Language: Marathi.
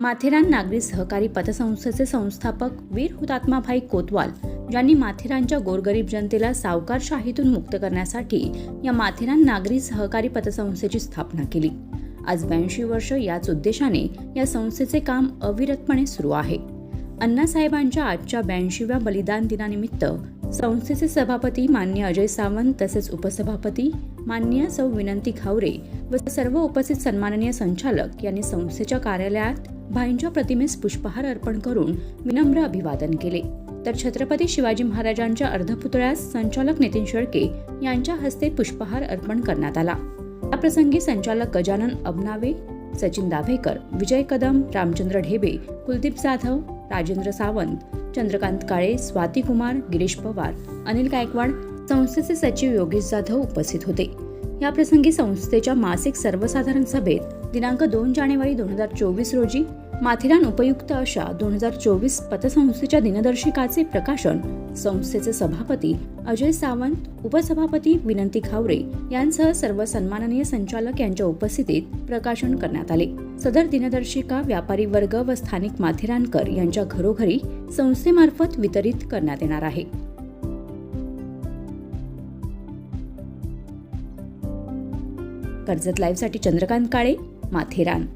माथेरान नागरी सहकारी पतसंस्थेचे संस्थापक वीर हुतात्माभाई कोतवाल ज्यांनी माथेरानच्या गोरगरीब जनतेला सावकारशाहीतून मुक्त करण्यासाठी या माथेरान नागरी सहकारी पतसंस्थेची स्थापना केली. आज ब्याऐंशी वर्ष याच उद्देशाने या संस्थेचे काम अविरतपणे सुरू आहे. अण्णासाहेबांच्या आजच्या ब्याऐंशीव्या बलिदान दिनानिमित्त संस्थेचे सभापती मान्य अजय सावंत तसेच उपसभापती मान्य सौ विनंती खावरे व सर्व उपस्थित सन्माननीय संचालक यांनी संस्थेच्या कार्यालयात भाईंच्या प्रतिमेस पुष्पहार अर्पण करून विनम्र अभिवादन केले. तर छत्रपती शिवाजी महाराजांच्या अर्धपुतळ्यास संचालक नितीन शेळके यांच्या हस्ते पुष्पहार अर्पण करण्यात आला. याप्रसंगी संचालक गजानन अबनावे सचिन दाभेकर विजय कदम रामचंद्र ढेबे कुलदीप जाधव राजेंद्र सावंत चंद्रकांत काळे स्वाती कुमार गिरीश पवार अनिल गायकवाड संस्थेचे सचिव योगेश जाधव उपस्थित होते. याप्रसंगी संस्थेच्या मासिक सर्वसाधारण सभेत दिनांक दोन जानेवारी दोन हजार चोवीस रोजी माथेरान उपयुक्त अशा दोन हजार चोवीस पतसंस्थेच्या दिनदर्शिकाचे प्रकाशन संस्थेचे सभापती अजय सावंत उपसभापती विनंती खावरे यांसह सर्व सन्माननीय संचालक यांच्या उपस्थितीत प्रकाशन करण्यात आले. सदर दिनदर्शिका व्यापारी वर्ग व स्थानिक माथेरानकर यांच्या घरोघरी संस्थेमार्फत वितरित करण्यात येणार आहे. कर्जत लाईव्हसाठी चंद्रकांत काळे माथेरान.